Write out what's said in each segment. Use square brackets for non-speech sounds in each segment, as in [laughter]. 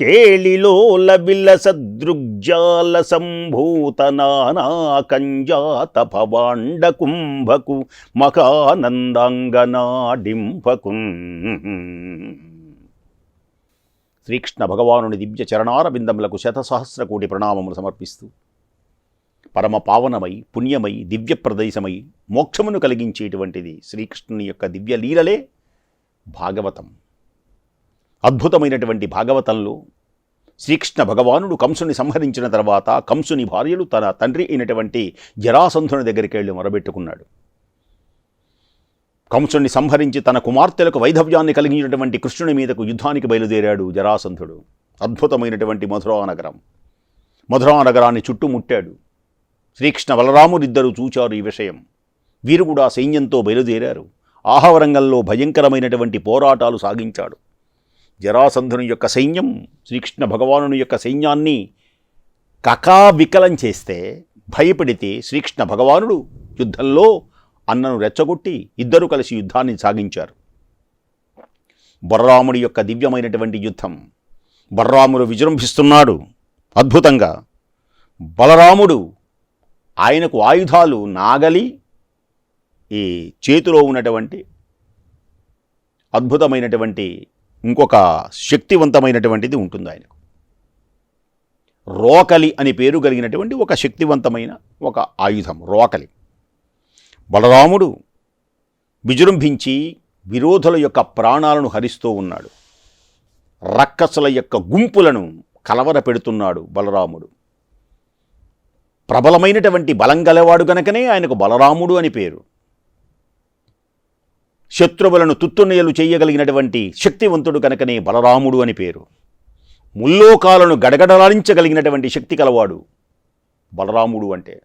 కేళిలోల విలసదృగ్జాల సంభూత నానాకంజాత భవాండ కుంభకు శ్రీకృష్ణ భగవానుని దివ్య చరణారబిందములకు శతసహస్ర కోటి ప్రణామములు సమర్పిస్తూ పరమ పావనమై పుణ్యమై దివ్య ప్రదేశమై మోక్షమును కలిగించేటువంటిది శ్రీకృష్ణుని యొక్క దివ్య లీలలే భాగవతం. అద్భుతమైనటువంటి భాగవతంలో శ్రీకృష్ణ భగవానుడు కంసుని సంహరించిన తర్వాత కంసుని భార్యలు తన తండ్రి అయినటువంటి జరాసంధుని దగ్గరికి వెళ్ళి మొరబెట్టుకున్నాడు. కంసుని సంహరించి తన కుమార్తెలకు వైధవ్యాన్ని కలిగించినటువంటి కృష్ణుని మీదకు యుద్ధానికి బయలుదేరాడు జరాసంధుడు. అద్భుతమైనటువంటి మధురా నగరం మధురా నగరాన్ని చుట్టుముట్టాడు. శ్రీకృష్ణ బలరాముడిద్దరూ చూచారు ఈ విషయం. వీరు కూడా సైన్యంతో బయలుదేరారు. ఆహవరంగంలో భయంకరమైనటువంటి పోరాటాలు సాగించాడు. జరాసంధుని యొక్క సైన్యం శ్రీకృష్ణ భగవానుని యొక్క సైన్యాన్ని కకావికలం చేస్తే భయపడితే శ్రీకృష్ణ భగవానుడు యుద్ధంలో అన్నను రెచ్చగొట్టి ఇద్దరు కలిసి యుద్ధాన్ని సాగించారు. బలరాముడి యొక్క దివ్యమైనటువంటి యుద్ధం బలరాముడు విజృంభిస్తున్నాడు. అద్భుతంగా బలరాముడు ఆయనకు ఆయుధాలు నాగలి ఈ చేతిలో ఉన్నటువంటి అద్భుతమైనటువంటి ఇంకొక శక్తివంతమైనటువంటిది ఉంటుంది ఆయనకు. రోకలి అని పేరు కలిగినటువంటి ఒక శక్తివంతమైన ఒక ఆయుధం రోకలి. బలరాముడు విజృంభించి విరోధుల యొక్క ప్రాణాలను హరిస్తూ ఉన్నాడు. రక్కసుల యొక్క గుంపులను కలవర పెడుతున్నాడు బలరాముడు. ప్రబలమైనటువంటి బలం గలవాడు గనకనే ఆయనకు బలరాముడు అని పేరు. శత్రువులను తుత్తునయలు చేయగలిగినటువంటి శక్తివంతుడు కనుకనే బలరాముడు అని పేరు. ముల్లోకాలను గడగడలాడించగలిగినటువంటి శక్తి కలవాడు బలరాముడు అంటే.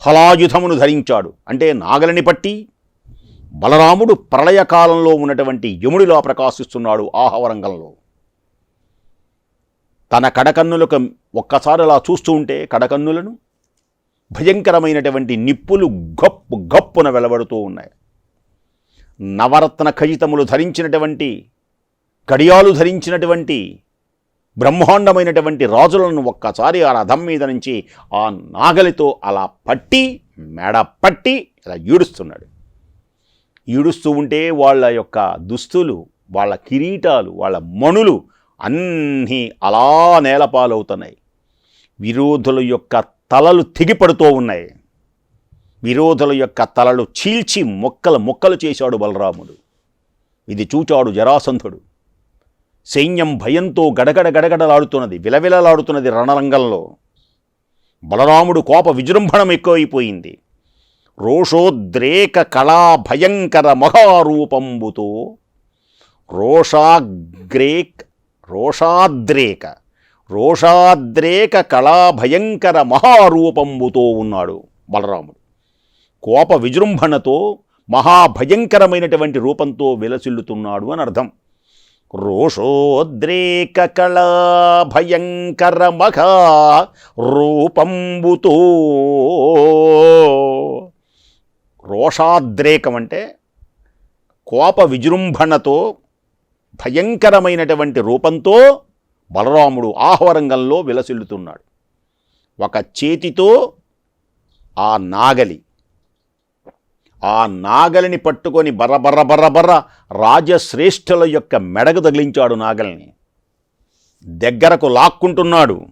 హలాయుధమును ధరించాడు అంటే నాగలని పట్టి బలరాముడు ప్రళయకాలంలో ఉన్నటువంటి యముడిలా ప్రకాశిస్తున్నాడు ఆహవరంగంలో. తన కడకన్నులకు ఒక్కసారి అలా చూస్తూ ఉంటే కడకన్నులను భయంకరమైనటువంటి నిప్పులు గప్పు గప్పున వెలబడుతూ ఉన్నాయి. నవరత్న ఖజితములు ధరించినటువంటి కడియాలు ధరించినటువంటి బ్రహ్మాండమైనటువంటి రాజులను ఒక్కసారి ఆ రథం మీద నుంచి ఆ నాగలితో అలా పట్టి మెడ పట్టి ఇలా ఈడుస్తున్నాడు. ఈడుస్తూ ఉంటే వాళ్ళ యొక్క దుస్తులు వాళ్ళ కిరీటాలు వాళ్ళ మణులు అన్నీ అలా నేలపాలవుతున్నాయి. విరోధుల యొక్క తలలు తెగిపడుతూ ఉన్నాయి. విరోధుల యొక్క తలలు చీల్చి మొక్కలు మొక్కలు చేశాడు బలరాముడు. ఇది చూచాడు జరాసంధుడు. సైన్యం భయంతో గడగడ గడగడలాడుతున్నది విలవిలలాడుతున్నది రణరంగంలో. బలరాముడు కోప విజృంభణం ఎక్కువైపోయింది. రోషోద్రేక కళా భయంకర మహారూపంబుతో రోషాగ్రేక్ రోషాద్రేక రోషాద్రేక కళా భయంకర మహారూపంబుతో ఉన్నాడు బలరాముడు. కోప విజృంభణతో మహాభయంకరమైనటువంటి రూపంతో విలసిల్లుతున్నాడు అని అర్థం. రోషోద్రేక కళా భయంకర మఘా రూపంబుతో. రోషాద్రేకం అంటే కోప విజృంభణతో భయంకరమైనటువంటి రూపంతో బలరాముడు ఆహ్వరంగంలో విలసిల్లుతున్నాడు. ఒక చేతితో ఆ నాగలి ఆ నాగలిని పట్టుకొని బర్ర బర్ర బర్ర బర్ర రాజశ్రేష్ఠుల యొక్క మెడకు తగిలించాడు నాగలిని. దగ్గరకు లాక్కుంటున్నాడు.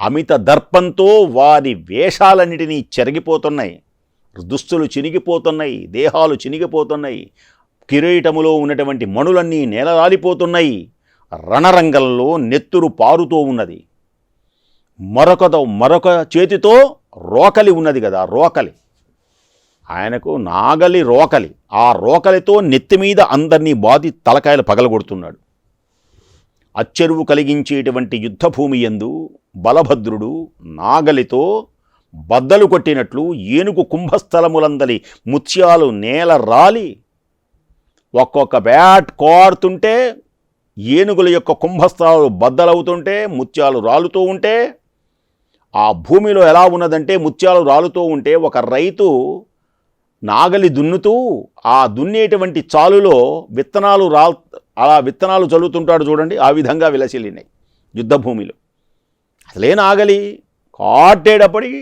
అమిత దర్పంతో వారి వేషాలన్నిటినీ చెరిగిపోతున్నాయి. దుస్తులు చినిగిపోతున్నాయి దేహాలు చినిగిపోతున్నాయి. కిరీటములో ఉన్నటువంటి మణులన్నీ నేలరాలిపోతున్నాయి రణరంగంలో నెత్తురు పారుతూ ఉన్నది. మరొకదో మరొక చేతితో రోకలి ఉన్నది కదా రోకలి. ఆయనకు నాగలి రోకలి. ఆ రోకలితో నెత్తి మీద అందరినీ బాది తలకాయలు పగలగొడుతున్నాడు. అచ్చెరువు కలిగించేటువంటి యుద్ధభూమి యందు బలభద్రుడు నాగలితో బద్దలు కొట్టినట్లు ఏనుగు కుంభస్థలములందలి ముత్యాలు నేల రాలి ఒక్కొక్క బ్యాట్ కోరుతుంటే ఏనుగుల యొక్క కుంభస్థలాలు బద్దలవుతుంటే ముత్యాలు రాలుతూ ఉంటే ఆ భూమిలో ఎలా ఉన్నదంటే ముత్యాలు రాలుతూ ఉంటే ఒక రైతు నాగలి దున్నుతూ ఆ దున్నేటువంటి చాలులో విత్తనాలు రా అలా విత్తనాలు చల్లుతుంటాడు చూడండి ఆ విధంగా విలసిల్లినాయి యుద్ధభూమిలో. అసలే నాగలి కాటేటప్పటికి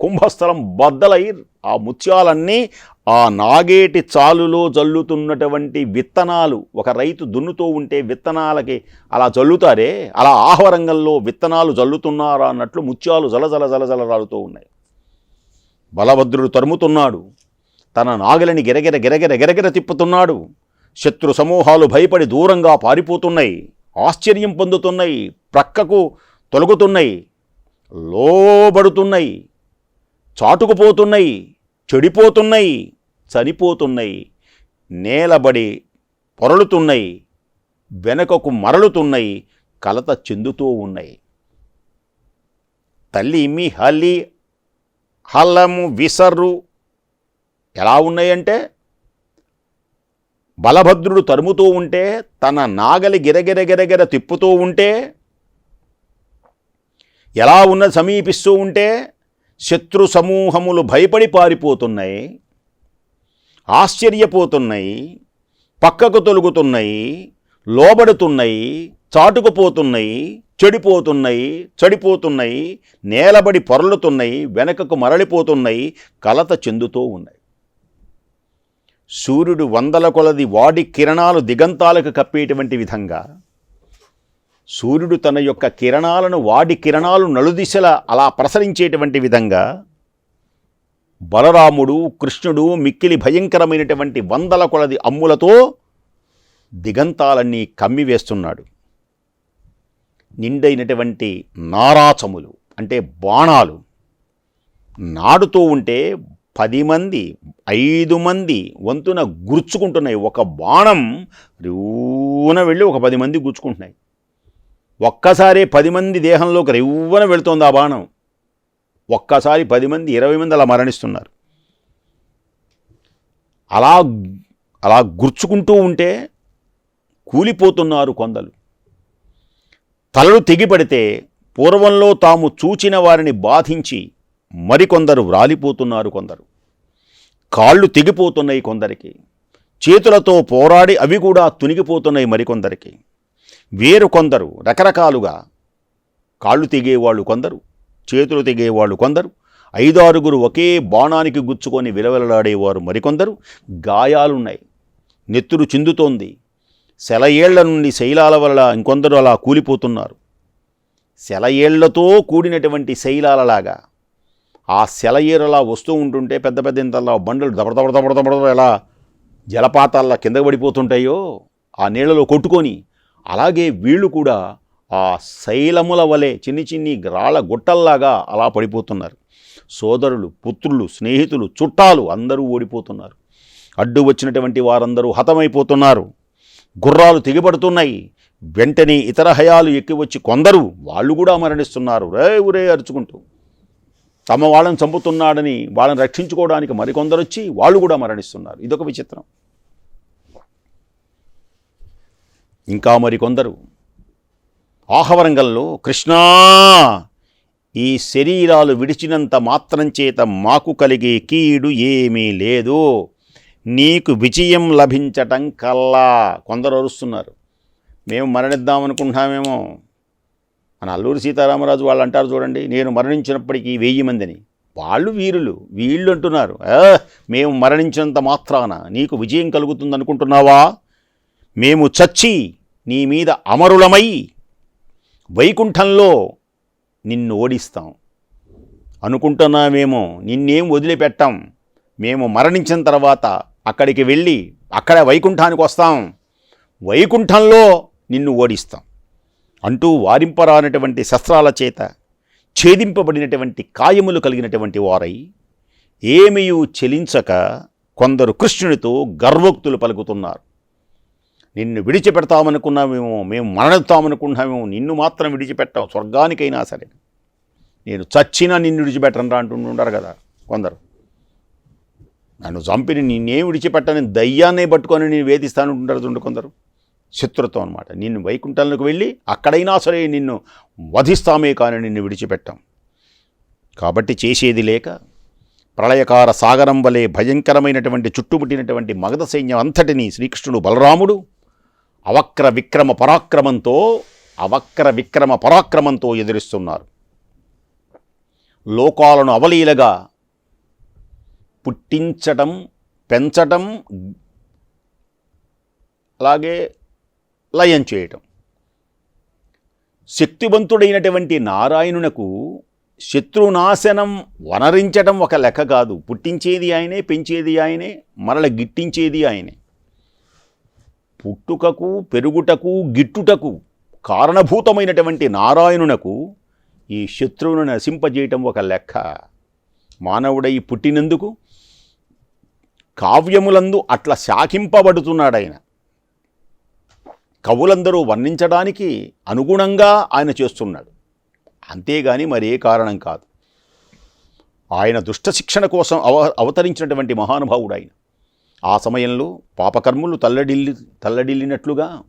కుంభస్థలం బద్దలై ఆ ముత్యాలన్నీ ఆ నాగేటి చాలులో జల్లుతున్నటువంటి విత్తనాలు ఒక రైతు దున్నుతూ ఉంటే విత్తనాలకి అలా జల్లుతారే అలా ఆహవరంగంలో విత్తనాలు జల్లుతున్నారా అన్నట్లు ముత్యాలు జల జల జల జల రాలుతూ ఉన్నాయి. బలభద్రుడు తరుముతున్నాడు తన నాగలిని గిరగిర గిరగిర గిరగిర తిప్పుతున్నాడు. శత్రు సమూహాలు భయపడి దూరంగా పారిపోతున్నాయి. ఆశ్చర్యం పొందుతున్నాయి. ప్రక్కకు తొలగుతున్నాయి. లోబడుతున్నాయి. చాటుకుపోతున్నాయి. చెడిపోతున్నాయి. చనిపోతున్నాయి. నేలబడి పొరలుతున్నాయి. వెనకకు మరలుతున్నాయి. కలత చెందుతూ ఉన్నాయి. తల్లి మీ హలి హల్లము విసర్రు ఎలా ఉన్నాయంటే బలభద్రుడు తరుముతూ ఉంటే తన నాగలి గిరగిరగిరగిర తిప్పుతూ ఉంటే ఎలా ఉన్న సమీపిస్తూ ఉంటే శత్రు సమూహములు భయపడి పారిపోతున్నాయి ఆశ్చర్యపోతున్నాయి పక్కకు తొలుగుతున్నాయి లోబడుతున్నాయి చాటుకుపోతున్నాయి చెడిపోతున్నాయి చెడిపోతున్నాయి నేలబడి పొరలుతున్నాయి వెనకకు మరలిపోతున్నాయి కలత చెందుతూ ఉన్నాయి. సూర్యుడు వందల కొలది వాడి కిరణాలు దిగంతాలకు కప్పేటువంటి విధంగా సూర్యుడు తన యొక్క కిరణాలను వాడి కిరణాలు నలుదిశల అలా ప్రసరించేటువంటి విధంగా బలరాముడు కృష్ణుడు మిక్కిలి భయంకరమైనటువంటి వందల కొలది అమ్ములతో దిగంతాలన్నీ కమ్మివేస్తున్నాడు. నిండైనటువంటి నారాచములు అంటే బాణాలు నాడుతూ ఉంటే పది మంది ఐదు మంది వంతున గుర్చుకుంటున్నాయి. ఒక బాణం రివ్వున వెళ్ళి ఒక పది మంది గుచ్చుకుంటున్నాయి. ఒక్కసారి పది మంది దేహంలోకి రివ్వున వెళుతోంది ఆ బాణం. ఒక్కసారి పది మంది ఇరవై మంది అలా మరణిస్తున్నారు. అలా అలా గుర్చుకుంటూ ఉంటే కూలిపోతున్నారు కొందరు. తలలు తెగిపడితే పూర్వంలో తాము చూచిన వారిని బాధించి మరికొందరు వ్రాలిపోతున్నారు కొందరు. కాళ్ళు తెగిపోతున్నాయి కొందరికి. చేతులతో పోరాడి అవి కూడా తునిగిపోతున్నాయి మరికొందరికి. వేరు కొందరు రకరకాలుగా కాళ్ళు తెగేవాళ్ళు కొందరు చేతులు తెగేవాళ్ళు కొందరు ఐదారుగురు ఒకే బాణానికి గుచ్చుకొని విలవిలలాడేవారు మరికొందరు. గాయాలున్నాయి. నెత్తురు చిందుతోంది. సెలయేళ్ళ నుండి శైలాల వల్ల ఇంకొందరు అలా కూలిపోతున్నారు. సెలయేళ్ళతో కూడినటువంటి శైలాలలాగా ఆ సెలయేరలా వస్తూ ఉంటుంటే పెద్ద పెద్ద ఇంతలా బండలు దబడ దబడ దబడ దబడ ఎలా జలపాతాల్లో కిందకు పడిపోతుంటాయో ఆ నీళ్ళలో కొట్టుకొని అలాగే వీళ్ళు కూడా ఆ శైలముల వలె చిన్ని చిన్ని రాళ్ళ గుట్టల్లాగా అలా పడిపోతున్నారు. సోదరులు పుత్రులు స్నేహితులు చుట్టాలు అందరూ ఓడిపోతున్నారు. అడ్డు వచ్చినటువంటి వారందరూ హతమైపోతున్నారు. గుర్రాలు తెగిపడుతున్నాయి. వెంటనే ఇతర హయాలు ఎక్కి వచ్చి కొందరు వాళ్ళు కూడా మరణిస్తున్నారు. రే ఊరే అరుచుకుంటూ. తమ వాళ్ళని చంపుతున్నాడని వాళ్ళని రక్షించుకోవడానికి మరికొందరు వచ్చి వాళ్ళు కూడా మరణిస్తున్నారు. ఇదొక విచిత్రం. ఇంకా మరికొందరు. ఆహవరంగంలో కృష్ణా ఈ శరీరాలు విడిచినంత మాత్రం చేత మాకు కలిగే కీడు ఏమీ లేదు. నీకు విజయం లభించటం కల్లా. కొందరు అరుస్తున్నారు. మేము మరణిద్దామనుకుంటున్నామేమో. మన అల్లూరి సీతారామరాజు వాళ్ళు అంటారు చూడండి నేను మరణించినప్పటికీ వెయ్యి మందిని. వాళ్ళు వీరులు వీళ్ళు అంటున్నారు మేము మరణించినంత మాత్రాన నీకు విజయం కలుగుతుంది అనుకుంటున్నావా మేము చచ్చి నీ మీద అమరులమై వైకుంఠంలో నిన్ను ఓడిస్తాం. అనుకుంటున్నామేమో నిన్నేం వదిలిపెట్టాం. మేము మరణించిన తర్వాత అక్కడికి వెళ్ళి అక్కడ వైకుంఠానికి వస్తాం. వైకుంఠంలో నిన్ను ఓడిస్తాం. అంటూ వారింపరానటువంటి శస్త్రాల చేత ఛేదింపబడినటువంటి కాయములు కలిగినటువంటి వారై ఏమియు చెలించక కొందరు కృష్ణునితో గర్వోక్తులు పలుకుతున్నారు. నిన్ను విడిచిపెడతామనుకున్నామేమో మేము మరణిస్తామనుకున్నామేమో నిన్ను మాత్రం విడిచిపెట్టాం స్వర్గానికైనా సరే. నేను చచ్చినా నిన్ను విడిచిపెట్టను అంటుంటారు కదా కొందరు. నన్ను చంపిని నిన్నేం విడిచిపెట్టని దయ్యాన్నే పట్టుకొని నేను వేధిస్తానంటుంటారు చూడు కొందరు. శత్రుత్వం అనమాట నిన్ను వైకుంఠంలోకి వెళ్ళి అక్కడైనా సరే నిన్ను వధిస్తామే కానీ నిన్ను విడిచిపెట్టాం. కాబట్టి చేసేది లేక ప్రళయకార సాగరం వలె భయంకరమైనటువంటి చుట్టుముట్టినటువంటి మగధ సైన్యం అంతటినీ శ్రీకృష్ణుడు బలరాముడు అవక్ర విక్రమ పరాక్రమంతో అవక్ర విక్రమ పరాక్రమంతో ఎదురిస్తున్నారు. లోకాలను అవలీలగా పుట్టించటం పెంచటం అలాగే లయం చేయటం. శక్తివంతుడైనటువంటి నారాయణునకు శత్రునాశనం వనరించడం ఒక లెక్క కాదు. పుట్టించేది ఆయనే పెంచేది ఆయనే మరల గిట్టించేది ఆయనే. పుట్టుకకు పెరుగుటకు గిట్టుటకు కారణభూతమైనటువంటి నారాయణునకు ఈ శత్రువును నశింపజేయటం ఒక లెక్క. మానవుడై పుట్టినందుకు కావ్యములందు అట్లా శాఖింపబడుతున్నాడు ఆయన కవులందరూ వర్ణించడానికి అనుగుణంగా ఆయన చేస్తున్నాడు. అంతేగాని మరే కారణం కాదు. ఆయన దుష్ట శిక్షణ కోసం అవ అవతరించినటువంటి మహానుభావుడు ఆయన ఆ సమయంలో పాపకర్ములు తల్లడిల్లి తల్లడిల్లినట్లుగా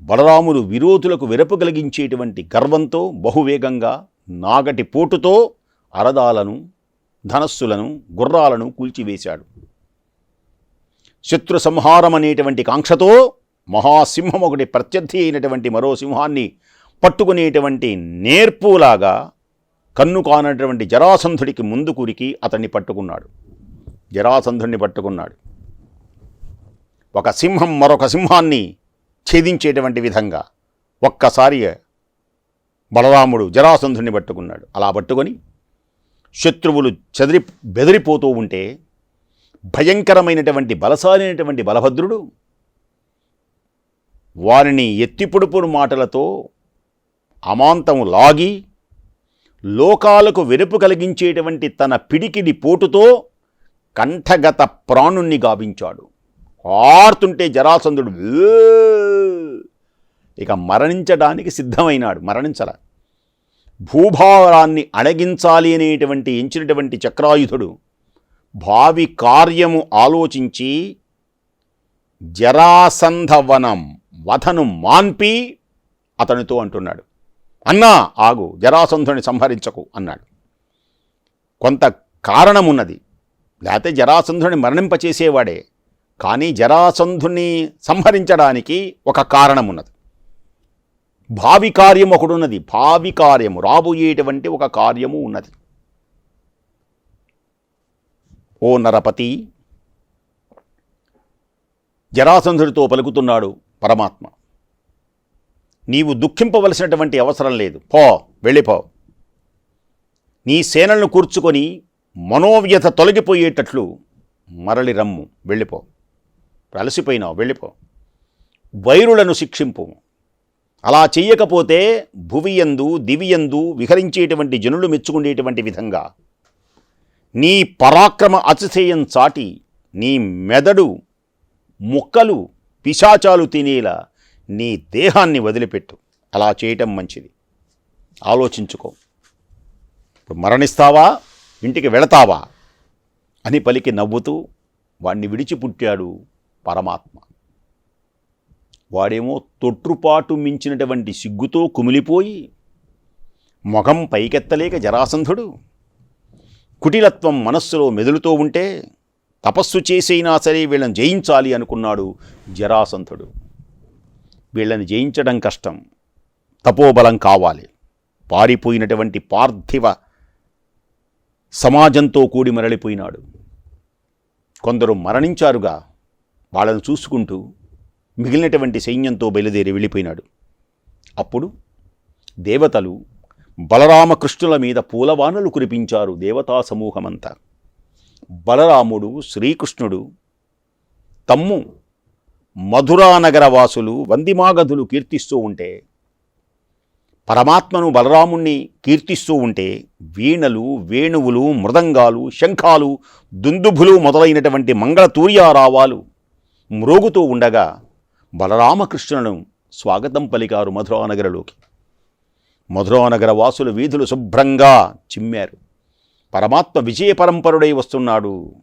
బలరాములు విరోధులకు వెరపు కలిగించేటువంటి గర్వంతో బహువేగంగా నాగటి పోటుతో అరదాలను ధనస్సులను గుర్రాలను కూల్చివేశాడు. శత్రు సంహారం అనేటువంటి కాంక్షతో మహాసింహం ఒకటి ప్రత్యర్థి అయినటువంటి మరో సింహాన్ని పట్టుకునేటువంటి నేర్పులాగా కన్ను కానటువంటి జరాసంధుడికి ముందు కురికి అతన్ని పట్టుకున్నాడు. జరాసంధుడిని పట్టుకున్నాడు. ఒక సింహం మరొక సింహాన్ని ఛేదించేటువంటి విధంగా ఒక్కసారి బలరాముడు జరాసంధుడిని పట్టుకున్నాడు. అలా పట్టుకొని శత్రువులు చెదిరి బెదిరిపోతూ ఉంటే భయంకరమైనటువంటి బలశాలైనటువంటి బలభద్రుడు వారిని ఎత్తిపొడుపుడు మాటలతో అమాంతము లాగి లోకాలకు వెరుపు కలిగించేటువంటి తన పిడికిడి పోటుతో కంఠగత ప్రాణుణ్ణి గావించాడు. ఆర్తుంటే జరాసంధుడు ఇక మరణించడానికి సిద్ధమైనాడు. మరణించల. భూభారాన్ని అణగించాలి అనేటువంటి ఎంచినటువంటి చక్రాయుధుడు భావి కార్యము ఆలోచించి జరాసంధవనం వధను మాన్పి అతనితో అంటున్నాడు. అన్నా ఆగు జరాసంధుని సంహరించకు అన్నాడు. కొంత కారణమున్నది. లేకపోతే జరాసంధుని మరణింపచేసేవాడే. కానీ జరాసంధుని సంహరించడానికి ఒక కారణమున్నది. భావి కార్యం ఒకడున్నది. భావి కార్యము రాబోయేటువంటి ఒక కార్యము ఉన్నది. ఓ నరపతి జరాసంధుడితో పలుకుతున్నాడు. పరమాత్మ. నీవు దుఃఖింపవలసినటువంటి అవసరం లేదు. పో వెళ్ళిపో. నీ సేనలను కూర్చుకొని మనోవ్యత తొలగిపోయేటట్లు మరలి రమ్ము వెళ్ళిపో. అలసిపోయినావు వెళ్ళిపో. వైరులను శిక్షింపు. అలా చెయ్యకపోతే భువియందు దివియందు విహరించేటువంటి జనులు మెచ్చుకునేటువంటి విధంగా. నీ పరాక్రమ అతిశయం చాటి నీ మెదడు ముక్కలు పిశాచాలు తినేలా నీ దేహాన్ని వదిలిపెట్టు. అలా చేయటం మంచిది. ఆలోచించుకో. ఇప్పుడు మరణిస్తావా? ఇంటికి వెళతావా? అని పలికి నవ్వుతూ వాణ్ణి విడిచి పుట్టాడు పరమాత్మ. వాడేమో తొట్రుపాటు మించినటువంటి సిగ్గుతో కుమిలిపోయి మొఖం పైకెత్తలేక జరాసంధుడు. కుటిలత్వం మనస్సులో మెదులుతూ ఉంటే తపస్సు చేసైనా సరే వీళ్ళని జయించాలి అనుకున్నాడు జరాసంతుడు వీళ్ళని జయించడం కష్టం. తపోబలం కావాలి. పారిపోయినటువంటి పార్థివ సమాజంతో కూడి మరలిపోయినాడు. కొందరు మరణించారుగా. వాళ్ళను చూసుకుంటూ మిగిలినటువంటి సైన్యంతో బయలుదేరి వెళ్ళిపోయినాడు. అప్పుడు దేవతలు బలరామకృష్ణుల మీద పూలవానలు కురిపించారు దేవతా సమూహమంతా. బలరాముడు శ్రీకృష్ణుడు తమ్ము మధురానగర వాసులు వందిమాగధులు కీర్తిస్తూ ఉంటే పరమాత్మను బలరాముణ్ణి కీర్తిస్తూ ఉంటే వీణలు వేణువులు మృదంగాలు శంఖాలు దుందుభులు మొదలైనటువంటి మంగళతూర్యారావాలు మ్రోగుతూ ఉండగా బలరామకృష్ణులను స్వాగతం పలికారు మధురానగరలోకి. మధురానగర వాసులు వీధులు శుభ్రంగా చిమ్మారు. పరమాత్మ విజయ పరంపరుడై వస్తున్నాడు.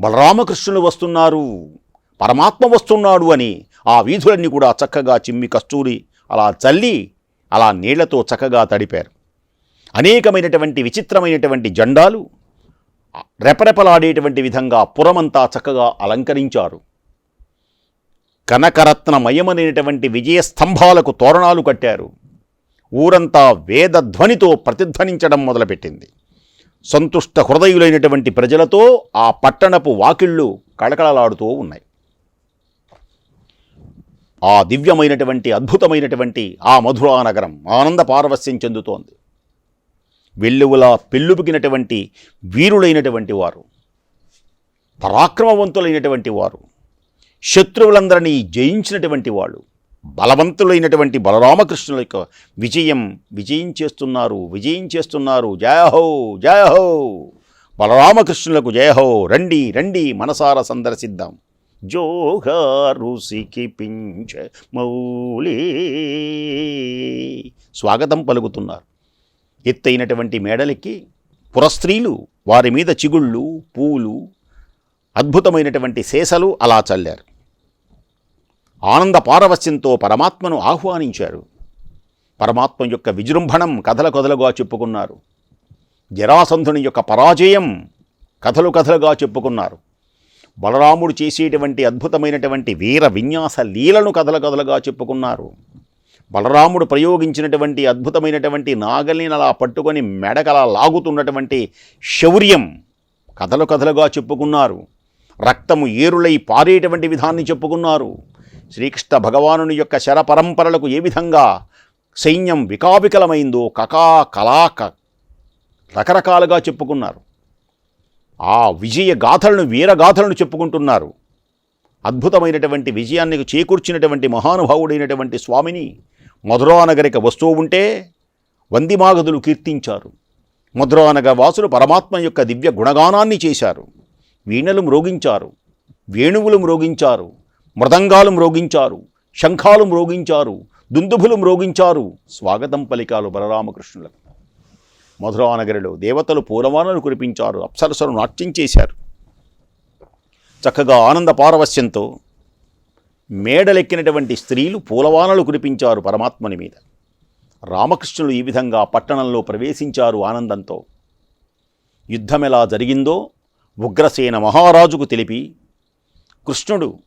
బలరామకృష్ణులు వస్తున్నారు. పరమాత్మ వస్తున్నాడు అని ఆ వీధులన్నీ కూడా చక్కగా చిమ్మి కస్తూరి అలా చల్లి అలా నీళ్ళతో చక్కగా తడిపారు. అనేకమైనటువంటి విచిత్రమైనటువంటి జెండాలు రెపరెపలాడేటువంటి విధంగా పురమంతా చక్కగా అలంకరించారు. కనకరత్నమయమనేటువంటి విజయ స్తంభాలకు తోరణాలు కట్టారు. ఊరంతా వేదధ్వనితో ప్రతిధ్వనించడం మొదలుపెట్టింది. సంతుష్ట హృదయులైనటువంటి ప్రజలతో ఆ పట్టణపు వాకిళ్ళు కళకళలాడుతూ ఉన్నాయి. ఆ దివ్యమైనటువంటి అద్భుతమైనటువంటి ఆ మధురా నగరం ఆనంద పారవస్యం చెందుతోంది. వెల్లువలా పెళ్ళుబుకినటువంటి వీరులైనటువంటి వారు పరాక్రమవంతులైనటువంటి వారు శత్రువులందరినీ జయించినటువంటి వాళ్ళు బలవంతులైనటువంటి బలరామకృష్ణుల యొక్క విజయం విజయం చేస్తున్నారు విజయం చేస్తున్నారు. జయహో జయహో బలరామకృష్ణులకు జయహో రండి రండి మనసార సందర్శిద్దాం. జోహారుసికి పించ మౌళి స్వాగతం పలుకుతున్నారు. ఎత్తైనటువంటి మేడలకి పురస్త్రీలు వారి మీద చిగుళ్ళు పూలు అద్భుతమైనటువంటి శేషలు అలా చల్లారు. ఆనంద పారవస్యంతో పరమాత్మను ఆహ్వానించారు. పరమాత్మ యొక్క విజృంభణం కథల కథలుగా చెప్పుకున్నారు. జరాసంధుని యొక్క పరాజయం కథలు కథలుగా చెప్పుకున్నారు. బలరాముడు చేసేటువంటి అద్భుతమైనటువంటి వీర విన్యాస లీలను కథల కథలుగా చెప్పుకున్నారు. బలరాముడు ప్రయోగించినటువంటి అద్భుతమైనటువంటి నాగలిని అలా పట్టుకొని మెడకలా లాగుతున్నటువంటి శౌర్యం కథలు కథలుగా చెప్పుకున్నారు. రక్తము ఏరులై పారేటువంటి విధాన్ని చెప్పుకున్నారు. శ్రీకృష్ణ భగవానుని యొక్క శరపరంపరలకు ఏ విధంగా సైన్యం వికావికలమైందో కకా కలాక రకరకాలుగా చెప్పుకున్నారు. ఆ విజయ గాథలను వీరగాథలను చెప్పుకుంటున్నారు. అద్భుతమైనటువంటి విజయాన్ని చేకూర్చినటువంటి మహానుభావుడైనటువంటి స్వామిని మధురానగరిక వస్తూ ఉంటే వందిమాగదులు కీర్తించారు. మధురానగర వాసులు పరమాత్మ యొక్క దివ్య గుణగానాన్ని చేశారు. వీణలు మ్రోగించారు. వేణువులు మ్రోగించారు. మృదంగాలు మ్రోగించారు శంఖాలు మ్రోగించారు దుందుభులు మ్రోగించారు. స్వాగతం పలికాలు బలరామకృష్ణులకు. మధురానగరిలో దేవతలు పూలవానలు కురిపించారు అప్సరసలు నాట్యం చేశారు. చక్కగా ఆనంద పారవస్యంతో మేడలెక్కినటువంటి స్త్రీలు పూలవానలు కురిపించారు పరమాత్మని మీద. రామకృష్ణులు ఈ విధంగా పట్టణంలో ప్రవేశించారు ఆనందంతో. యుద్ధం ఎలా జరిగిందో ఉగ్రసేన మహారాజుకు తెలిపి కృష్ణుడు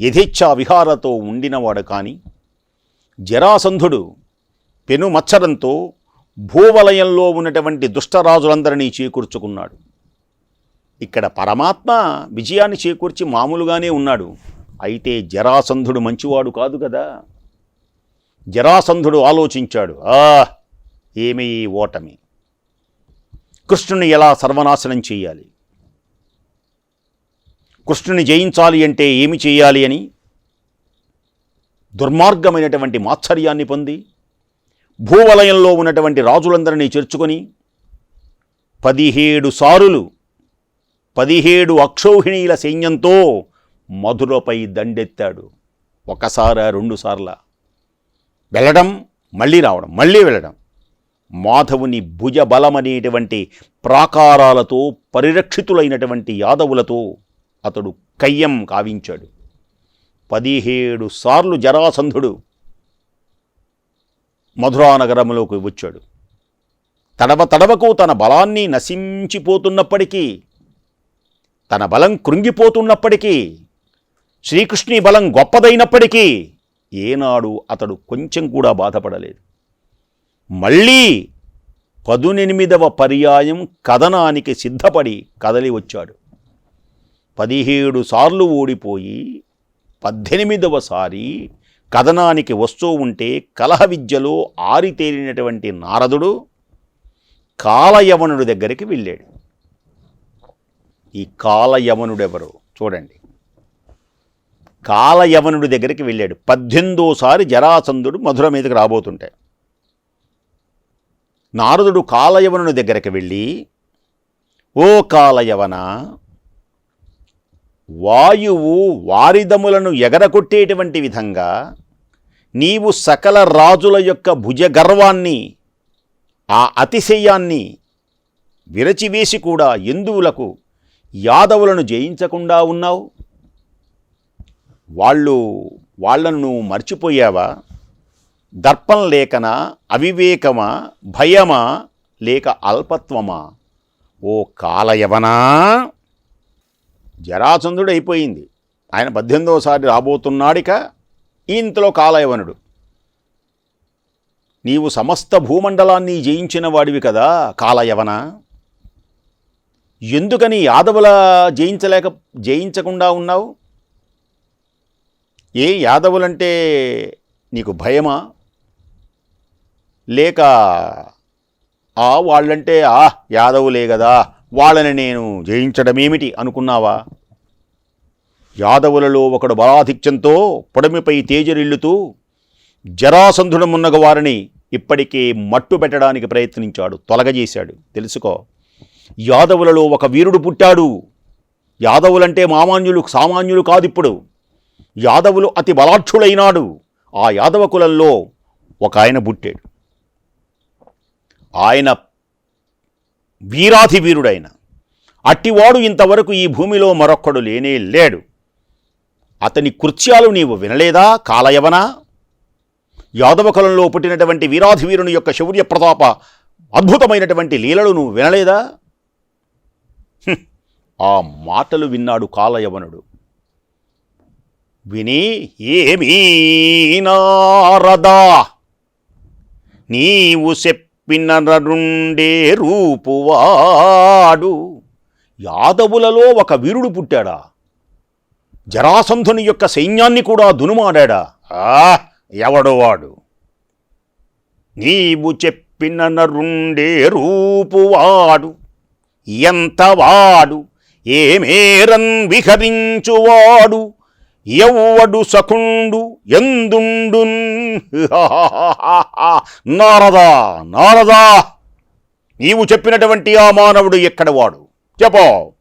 యథేచ్ఛా విహారతో ఉండినవాడు కాని జరాసంధుడు పెనుమచ్చరంతో భూవలయంలో ఉన్నటువంటి దుష్టరాజులందరినీ చేకూర్చుకున్నాడు. ఇక్కడ పరమాత్మ విజయాన్ని చేకూర్చి మామూలుగానే ఉన్నాడు. అయితే జరాసంధుడు మంచివాడు కాదు కదా. జరాసంధుడు ఆలోచించాడు ఆ ఏమి ఈ ఓటమి? కృష్ణుని ఎలా సర్వనాశనం చేయాలి? కృష్ణుని జయించాలి అంటే ఏమి చేయాలి అని దుర్మార్గమైనటువంటి మాత్సర్యాన్ని పొంది భూవలయంలో ఉన్నటువంటి రాజులందరినీ చేర్చుకొని పదిహేడు సారులు పదిహేడు అక్షౌహిణీల సైన్యంతో మధురపై దండెత్తాడు. ఒకసారా రెండుసార్ల వెళ్ళడం మళ్ళీ రావడం మళ్ళీ వెళ్ళడం. మాధవుని భుజబలమనేటువంటి ప్రాకారాలతో పరిరక్షితులైనటువంటి యాదవులతో అతడు కయ్యం కావించాడు. పదిహేడు సార్లు జరాసంధుడు మధురానగరంలోకి వచ్చాడు. తడవ తడవకు తన బలాన్ని నశించిపోతున్నప్పటికీ తన బలం కృంగిపోతున్నప్పటికీ శ్రీకృష్ణి బలం గొప్పదైనప్పటికీ ఏనాడు అతడు కొంచెం కూడా బాధపడలేదు. మళ్ళీ పదునెనిమిదవ పర్యాయం కథనానికి సిద్ధపడి కదలి వచ్చాడు. పదిహేడు సార్లు ఓడిపోయి పద్దెనిమిదవసారి కథనానికి వస్తూ ఉంటే కలహ విద్యలో ఆరితేరినటువంటి నారదుడు కాలయవనుడి దగ్గరికి వెళ్ళాడు. ఈ కాలయవనుడెవరు చూడండి. కాలయవనుడి దగ్గరికి వెళ్ళాడు. పద్దెనిమిదోసారి జరాసంధుడు మధుర మీదకి రాబోతుంటే. నారదుడు కాలయవనుడి దగ్గరికి వెళ్ళి ఓ కాలయవన వాయువు వారిదములను ఎగరకొట్టేటువంటి విధంగా నీవు సకల రాజుల యొక్క భుజగర్వాన్ని ఆ అతిశయాన్ని విరచివేసి కూడా హిందువులకు యాదవులను జయించకుండా ఉన్నావు. వాళ్ళు వాళ్ళను నువ్వు మర్చిపోయావా? దర్పం లేకనా? అవివేకమా? భయమా? లేక అల్పత్వమా? ఓ కాలయవనా? జరాసంధుడు అయిపోయింది ఆయన పద్దెనిమిదవసారి రాబోతున్నాడిక ఇంతలో కాలయవనుడు. నీవు సమస్త భూమండలాన్ని జయించిన వాడివి కదా కాలయవన? ఎందుకని యాదవుల జయించలేక జయించకుండా ఉన్నావు? ఏ యాదవులంటే నీకు భయమా? లేక ఆ వాళ్ళంటే ఆ యాదవులే కదా వాళ్ళని నేను జయించడమేమిటి అనుకున్నావా? యాదవులలో ఒకడు బలాధిక్యంతో పొడమిపై తేజరిల్లుతూ జరాసంధుడమున్నగ వారిని ఇప్పటికే మట్టు పెట్టడానికి ప్రయత్నించాడు తొలగజేశాడు. తెలుసుకో యాదవులలో ఒక వీరుడు పుట్టాడు. యాదవులంటే మామాన్యులు సామాన్యులు కాదిప్పుడు. యాదవులు అతి బలాక్షుడైనాడు ఆ యాదవ కులంలో ఒక ఆయన పుట్టాడు. ఆయన వీరాధి వీరుడైన అట్టివాడు ఇంతవరకు ఈ భూమిలో మరొక్కడు లేనే లేడు. అతని కృత్యాలు నీవు వినలేదా కాలయవనా? యాదవకులంలో పుట్టినటువంటి వీరాధి వీరుని యొక్క శౌర్య ప్రతాప అద్భుతమైనటువంటి లీలలు నువ్వు వినలేదా? ఆ మాటలు విన్నాడు కాలయవనుడు. విని ఏమీ నారదా? నీవు చెప్ప నరుండే రూపువాడు. యాదవులలో ఒక వీరుడు పుట్టాడా? జరాసంధుని యొక్క సైన్యాన్ని కూడా దునుమాడా ఆ ఎవడు వాడు. నీవు చెప్పిన నరుండే రూపువాడు ఎంతవాడు ఏమేరన్ విహరించువాడు ఎవ్వడు సకుండు ఎందుండు [laughs] నారదా నారదా. నీవు చెప్పినటువంటి ఆ మానవుడు ఎక్కడవాడు? చెప్పో.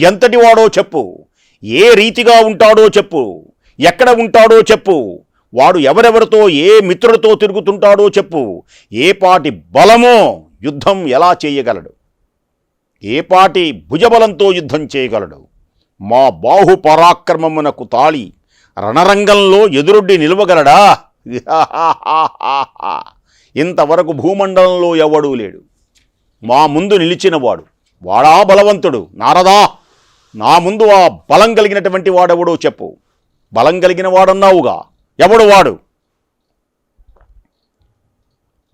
ఎంతటి వాడో చెప్పు. ఏ రీతిగా ఉంటాడో చెప్పు. ఎక్కడ ఉంటాడో చెప్పు. వాడు ఎవరెవరితో ఏ మిత్రులతో తిరుగుతుంటాడో చెప్పు. ఏ పాటి బలమో యుద్ధం ఎలా చేయగలడు? ఏ పాటి భుజబలంతో యుద్ధం చేయగలడు? మా బాహు పరాక్రమమునకు తాళి. రణరంగంలో ఎదురొడ్డి నిలవగలడా? [laughs] ఇంతవరకు భూమండలంలో ఎవడూ లేడు. మా ముందు నిలిచినవాడు. వాడా బలవంతుడు. నారదా నా ముందు ఆ బలం కలిగినటువంటి వాడెవడో చెప్పు. బలం కలిగిన వాడన్నావుగా ఎవడు వాడు?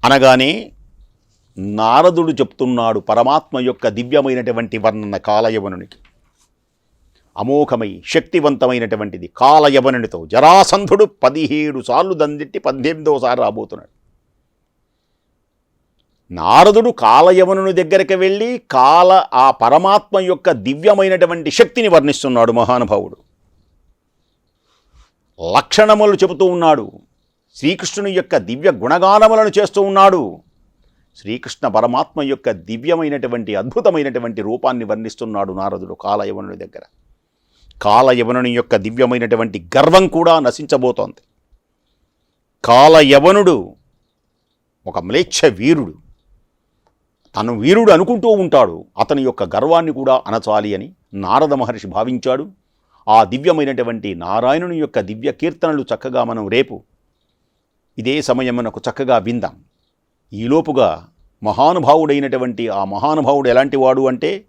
అనగానే నారదుడు చెప్తున్నాడు పరమాత్మ యొక్క దివ్యమైనటువంటి వర్ణన కాలయవనునికి. అమోఘమై శక్తివంతమైనటువంటిది. కాలయవనునితో జరాసంధుడు పదిహేడు సార్లు దందిట్టి పద్దెనిమిదవసారి రాబోతున్నాడు. నారదుడు కాలయవనుని దగ్గరికి వెళ్ళి కాల ఆ పరమాత్మ యొక్క దివ్యమైనటువంటి శక్తిని వర్ణిస్తున్నాడు మహానుభావుడు. లక్షణములు చెబుతూ ఉన్నాడు. శ్రీకృష్ణుని యొక్క దివ్య గుణగానములను చేస్తూ ఉన్నాడు. శ్రీకృష్ణ పరమాత్మ యొక్క దివ్యమైనటువంటి అద్భుతమైనటువంటి రూపాన్ని వర్ణిస్తున్నాడు నారదుడు కాలయవనుని దగ్గర. కాలయవనుని యొక్క దివ్యమైనటువంటి గర్వం కూడా నశించబోతోంది. కాలయవనుడు ఒక మ్లేచ్ఛ వీరుడు. తను వీరుడు అనుకుంటూ ఉంటాడు అతని యొక్క గర్వాన్ని కూడా అనచాలి అని నారద మహర్షి భావించాడు. ఆ దివ్యమైనటువంటి నారాయణుని యొక్క దివ్య కీర్తనలు చక్కగా మనం రేపు ఇదే సమయమునకు చక్కగా విందాం. ఈలోపుగా మహానుభావుడైనటువంటి ఆ మహానుభావుడు ఎలాంటి వాడు అంటే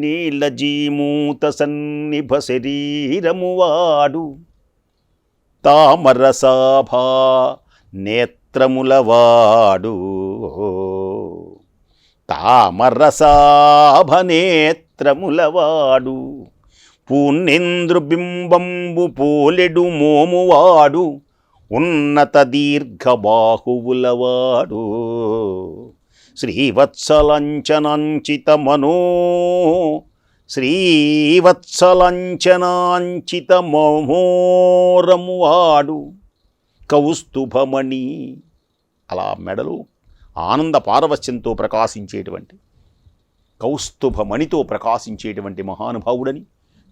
నీలజీమూత సన్నిభ శరీరమువాడు. తామరసాభా నేత్రములవాడు. తామరసాభ నేత్రములవాడు. పూర్ణేంద్రుబింబంబు పోలెడు మోమువాడు. ఉన్నత దీర్ఘబాహువులవాడు శ్రీవత్సలంచనంచితమనో. శ్రీవత్సలంచనాంచితమోరము ఆడు వాడు కౌస్తుభమణి. అలా మెడలు ఆనంద పారవస్యంతో ప్రకాశించేటువంటి కౌస్తుభమణితో ప్రకాశించేటువంటి మహానుభావుడని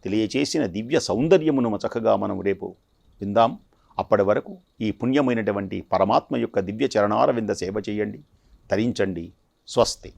తెలియచేసిన దివ్య సౌందర్యమును చక్కగా మనం రేపు విందాం. అప్పటి వరకు ఈ పుణ్యమైనటువంటి పరమాత్మ యొక్క దివ్య చరణారవింద సేవ చేయండి. తరించండి. స్వస్తి.